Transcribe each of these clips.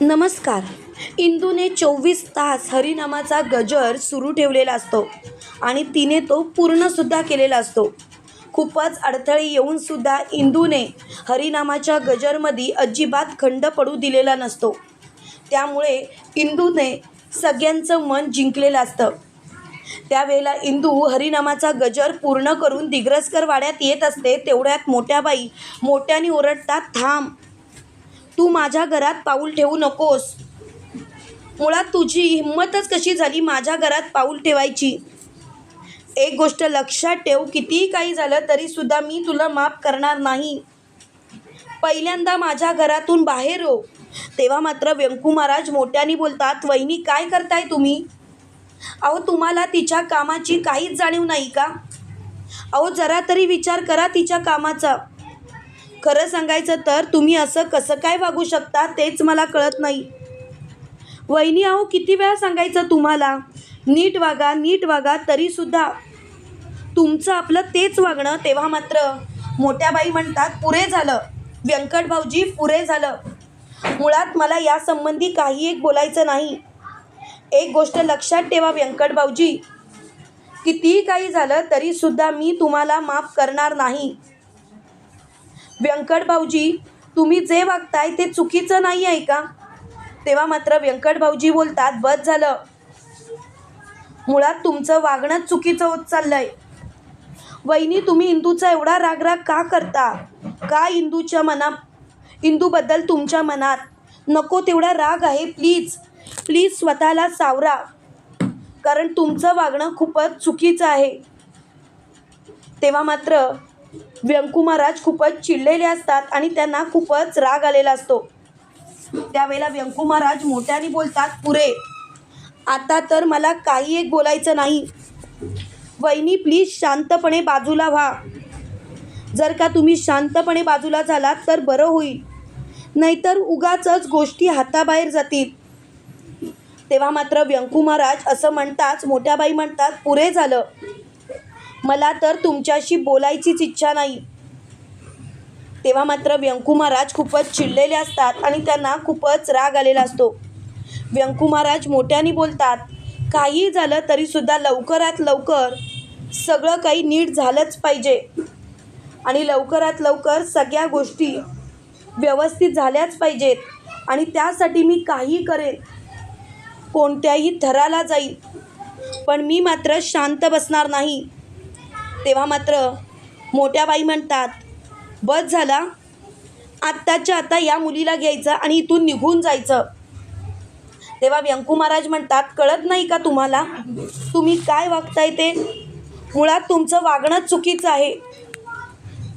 नमस्कार. इंदूने चोवीस तास हरिनामाचा गजर सुरू ठेवलेला असतो आणि तिने तो पूर्णसुद्धा केलेला असतो. खूपच अडथळे येऊनसुद्धा इंदूने हरिनामाच्या गजरमध्ये अजिबात खंड पडू दिलेला नसतो. त्यामुळे इंदूने सगळ्यांचं मन जिंकलेलं असतं. त्यावेळेला इंदू हरिनामाचा गजर पूर्ण करून दिग्रसकर वाड्यात येत असते तेवढ्यात मोठ्या बाई मोठ्याने ओरडतात थांब तू माझ्या घरात पाऊल ठेवू नकोस. मुळात तुझी हिंमतच कशी झाली माझ्या घरात पाऊल ठेवायची? एक गोष्ट लक्षात ठेव कितीही काही झालं तरीसुद्धा मी तुला माफ करणार नाही. पहिल्यांदा माझ्या घरातून बाहेर हो. तेव्हा मात्र व्यंकू महाराज मोठ्याने बोलतात वहिनी काय करताय तुम्ही? अहो तुम्हाला तिच्या कामाची काहीच जाणीव नाही का? अहो जरा तरी विचार करा तिच्या कामाचा. खरं सांगायचं तर तुम्ही असं कसं काय वागू शकता तेच मला कळत नाही. वहिनी अहो किती वेळा सांगायचं तुम्हाला? नीट वागा नीट वागा तरीसुद्धा. तुमचं आपलं तेच वागणं तेव्हा मात्र. मोठ्या बाई म्हणतात पुरे झालं. व्यंकट भाऊजी पुरे झालं. मुळात मला यासंबंधी काही एक बोलायचं नाही. एक गोष्ट लक्षात ठेवा व्यंकट भाऊजी. कितीही काही झालं तरीसुद्धा मी तुम्हाला माफ करणार नाही. व्यंकट भाऊजी तुम्ही जे वागताय ते चुकीचं नाही आहे का? तेव्हा मात्र व्यंकट भाऊजी बोलतात बस झालं. मुळात तुमचं वागणंच चुकीचं होत चाललंय. वहिनी तुम्ही इंदूचा एवढा रागराग का करता? का इंदूच्या मना इंदूबद्दल तुमच्या मनात नको तेवढा राग आहे? प्लीज प्लीज स्वतःला सावरा. कारण तुमचं वागणं खूपच चुकीचं आहे. तेव्हा मात्र व्यंकू महाराज खूपच चिडलेले असतात आणि त्यांना खूपच राग आलेला असतो. त्यावेळेला व्यंकू महाराज मोठ्याने बोलतात पुरे आता तर मला काही एक बोलायचं नाही. वहिनी प्लीज शांतपणे बाजूला व्हा. जर का तुम्ही शांतपणे बाजूला झालात तर बरं होईल. नाहीतर उगाचच गोष्टी हाताबाहेर जातील. तेव्हा मात्र व्यंकू महाराज असं म्हणताच मोठ्या बाई म्हणतात पुरे झालं. मला तर तुमच्याशी बोलायचीच इच्छा नाही. तेव्हा मात्र व्यंकू महाराज खूपच चिडलेले असतात आणि त्यांना खूपच राग आलेला असतो. व्यंकू महाराज मोठ्याने बोलतात काही झालं तरीसुद्धा लवकरात लवकर सगळं काही नीट झालंच पाहिजे. आणि लवकरात लवकर सगळ्या गोष्टी व्यवस्थित झाल्याच पाहिजेत आणि त्यासाठी मी काही करेन. कोणत्याही थराला जाईल पण मी मात्र शांत बसणार नाही. तेव्हा मात्र मोठ्या बाई म्हणतात बस झाला. आत्ताच्या आता या मुलीला घ्यायचं आणि इथून निघून जायचं. तेव्हा व्यंकू महाराज म्हणतात कळत नाही का तुम्हाला? तुम्ही काय वागताय ते? मुळात तुमचं वागणंच चुकीचं आहे.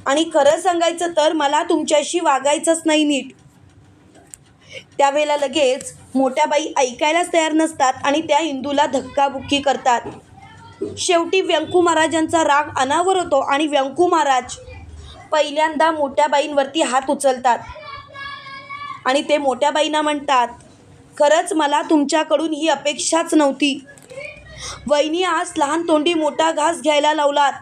आणि खरं सांगायचं तर मला तुमच्याशी वागायचंच नाही नीट. त्यावेळेला लगेच मोठ्या बाई ऐकायलाच तयार नसतात आणि त्या हिंदूला धक्काबुक्की करतात. शेवटी व्यंकू महाराजांचा राग अनावर होतो आणि व्यंकू महाराज पहिल्यांदा मोठ्या बाईंवरती हात उचलतात. आणि ते मोठ्या बाईंना म्हणतात खरंच मला तुमच्याकडून ही अपेक्षाच नव्हती. वहिनी आज लहान तोंडी मोठा घास घ्यायला लावलात.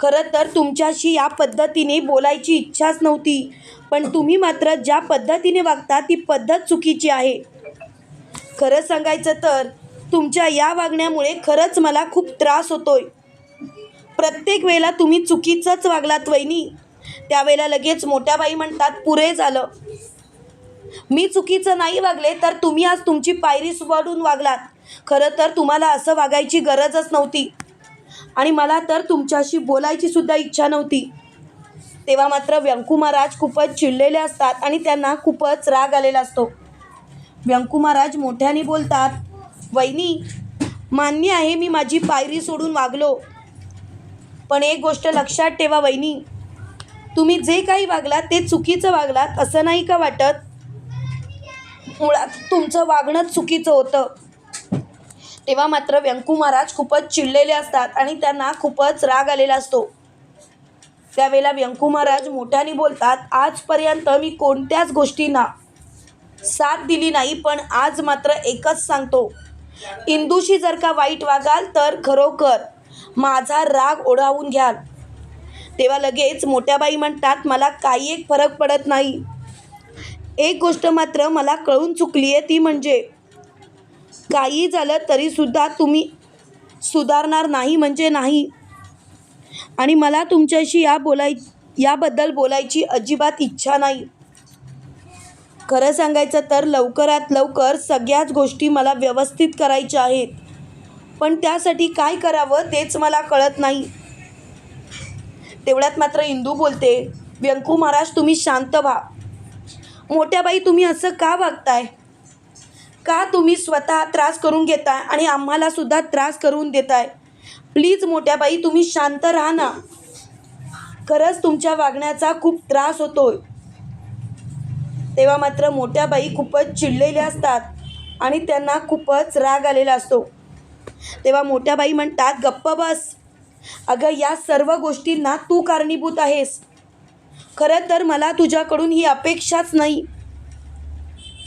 खरं तर तुमच्याशी या पद्धतीने बोलायची इच्छाच नव्हती पण तुम्ही मात्र ज्या पद्धतीने वागता ती पद्धत चुकीची आहे. खरं सांगायचं तर तुमच्या या वागण्यामुळे खरंच मला खूप त्रास होतोय. प्रत्येक वेळेला तुम्ही चुकीचंच वागलात वहिनी. त्यावेळेला लगेच मोठ्या बाई म्हणतात पुरे झालं. मी चुकीचं नाही वागले तर तुम्ही आज तुमची पायरी सुवाडून वागलात. खरं तर तुम्हाला असं वागायची गरजच नव्हती. आणि मला तर तुमच्याशी बोलायची सुद्धा इच्छा नव्हती. तेव्हा मात्र व्यंकू महाराज खूपच चिडलेले असतात आणि त्यांना खूपच राग आलेला असतो. व्यंकू महाराज मोठ्याने बोलतात वहिनी मान्य आहे मी माझी पायरी सोडून वागलो. पण एक गोष्ट लक्षात ठेवा वहिनी तुम्ही जे काही वागलात ते चुकीचं वागलात असं नाही का वाटत? मुळात तुमचं वागणंच चुकीचं होतं. तेव्हा मात्र व्यंकू महाराज खूपच चिडलेले असतात आणि त्यांना खूपच राग आलेला असतो. त्यावेळेला व्यंकू महाराज मोठ्याने बोलतात आजपर्यंत मी कोणत्याच गोष्टींना साथ दिली नाही पण आज मात्र एकच सांगतो. इंदूशी जर का वाईट वागाल तर खरोखर माझा राग ओढावून घ्याल. तेव्हा लगेच मोठ्या बाई म्हणतात मला काही एक फरक पडत नाही. एक गोष्ट मात्र मला कळून चुकली आहे ती म्हणजे काही झालं तरीसुद्धा तुम्ही सुधारणार नाही म्हणजे नाही. आणि मला तुमच्याशी या बोलाय याबद्दल बोलायची अजिबात इच्छा नाही. खरं सांगायचं तर लवकरात लवकर सगळ्याच गोष्टी मला व्यवस्थित करायच्या आहेत. पण त्यासाठी काय करावं तेच मला कळत नाही. तेवढ्यात मात्र इंदू बोलते व्यंकू महाराज तुम्ही शांत व्हा. मोठ्या बाई तुम्ही असं का वागताय? का तुम्ही स्वतः त्रास करून घेताय आणि आम्हाला सुद्धा त्रास करून देताय? प्लीज मोठ्या बाई तुम्ही शांत राहा ना. खरंच तुमच्या वागण्याचा खूप त्रास होतोय. तेव्हा मात्र मोठ्या बाई खूपच चिडलेल्या असतात आणि त्यांना खूपच राग आलेला असतो. तेव्हा मोठ्या बाई म्हणतात गप्प बस. अगं या सर्व गोष्टींना तू कारणीभूत आहेस. खरं तर मला तुझ्याकडून ही अपेक्षाच नाही.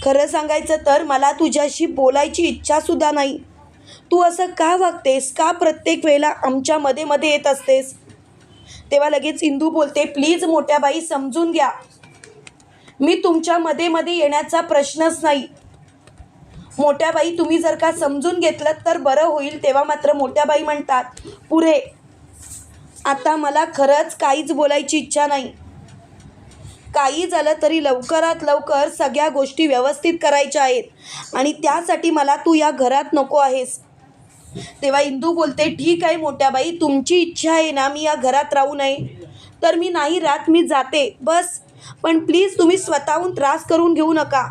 खरं सांगायचं तर मला तुझ्याशी बोलायची इच्छासुद्धा नाही. तू असं का वागतेस? का प्रत्येक वेळेला आमच्या मध्ये मध्ये येत असतेस? तेव्हा लगेच इंदू बोलते प्लीज मोठ्या बाई समजून घ्या. मी तुमच्या मध्ये मध्ये येण्याचा प्रश्नच नाही. मोठ्या बाई तुम्ही जर का समजून घेतलं तर बरं होईल तेव्हा मात्र मोठ्या बाई म्हणतात पुरे आता मला खरंच काहीच बोलायची इच्छा नाही. काही झालं तरी लवकरात लवकर सगळ्या गोष्टी व्यवस्थित करायच्या आहेत आणि त्यासाठी मला तू या घरात नको आहेस. तेव्हा इंदू बोलते ठीक आहे मोठ्या बाई तुमची इच्छा आहे ना मी या घरात राहू नये. तर मी नाही राहत मी जाते. बस. पण प्लीज तुम्ही स्वतःहून त्रास करून घेऊ नका.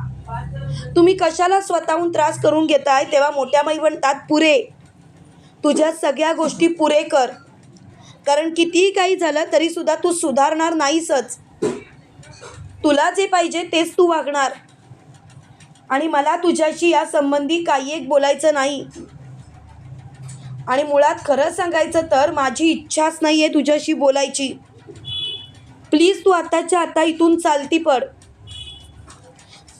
तुम्ही कशाला स्वतःहून त्रास करून घेताय? तेव्हा मोठ्या बाई म्हणतात पुरे. तुझ्या सगळ्या गोष्टी पुरे कर. कारण कितीही काही झालं तरीसुद्धा तू सुधारणार नाहीसच. तुला जे पाहिजे तेच तू वागणार. आणि मला तुझ्याशी या संबंधी काही एक बोलायचं नाही. आणि मुळात खरं सांगायचं तर माझी इच्छाच नाही आहे तुझ्याशी बोलायची. प्लीज तू आताच्या आता इथून चालती पड.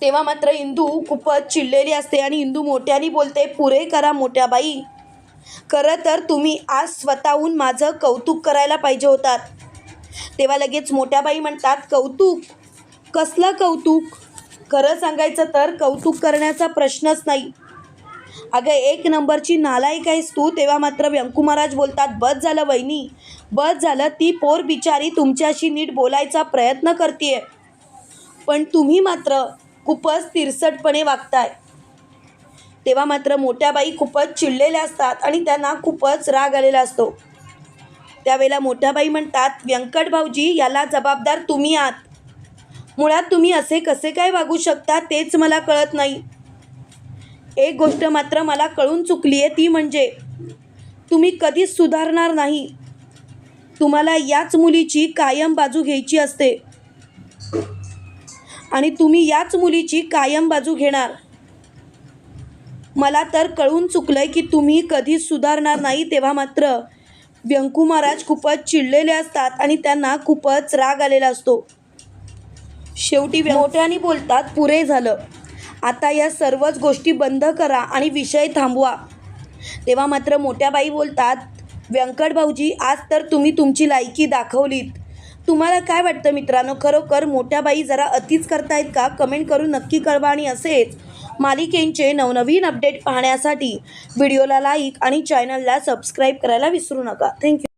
तेव्हा मात्र इंदू खूपच चिडलेली असते आणि इंदू मोठ्याने बोलते पुरे करा मोठ्या बाई. खरं तर तुम्ही आज स्वतःहून माझं कौतुक करायला पाहिजे होतात. तेव्हा लगेच मोठ्या बाई म्हणतात कौतुक? कसलं कौतुक? खरं सांगायचं तर कौतुक करण्याचा प्रश्नच नाही. अगं एक नंबरची नालायक आहेस तू तेव्हा मात्र व्यंकू महाराज बोलतात बस झालं वहिनी बस झालं ती पोर बिचारी तुमच्याशी नीट बोलायचा प्रयत्न करते पण तुम्ही मात्र खूपच तिरसटपणे वागताय. तेव्हा मात्र मोठ्या बाई खूपच चिडलेल्या असतात आणि त्यांना खूपच राग आलेला असतो. त्यावेळेला मोठ्या बाई म्हणतात व्यंकट भाऊजी याला जबाबदार तुम्ही आहात. मुळात तुम्ही असे कसे काय वागू शकता तेच मला कळत नाही. एक गोष्ट मात्र मला कळून चुकली आहे ती म्हणजे तुम्ही कधीच सुधारणार नाही. तुम्हाला याच मुलीची कायम बाजू घ्यायची असते. आणि तुम्ही याच मुलीची कायम बाजू घेणार. मला तर कळून चुकलंय की तुम्ही कधीच सुधारणार नाही तेव्हा मात्र व्यंकू महाराज खूपच चिडलेले असतात आणि त्यांना खूपच राग आलेला असतो. शेवटी मोठ्याने बोलतात पुरे झालं. आता या सर्वच गोष्टी बंद करा आणि विषय थांबवा. तेव्हा मात्र मोठ्या बाई बोलतात व्यंकट भाऊजी आज तर तुम्ही तुमची लायकी दाखवलीत. तुम्हाला काय वाटतं मित्रांनो? खरोखर मोठ्या बाई जरा अतिच करतायत का? कमेंट करून नक्की कळवा आणि असेच मालिकेंचे नवनवीन अपडेट पाहण्यासाठी व्हिडिओला लाईक आणि चॅनलला सबस्क्राईब करायला विसरू नका. थँक्यू.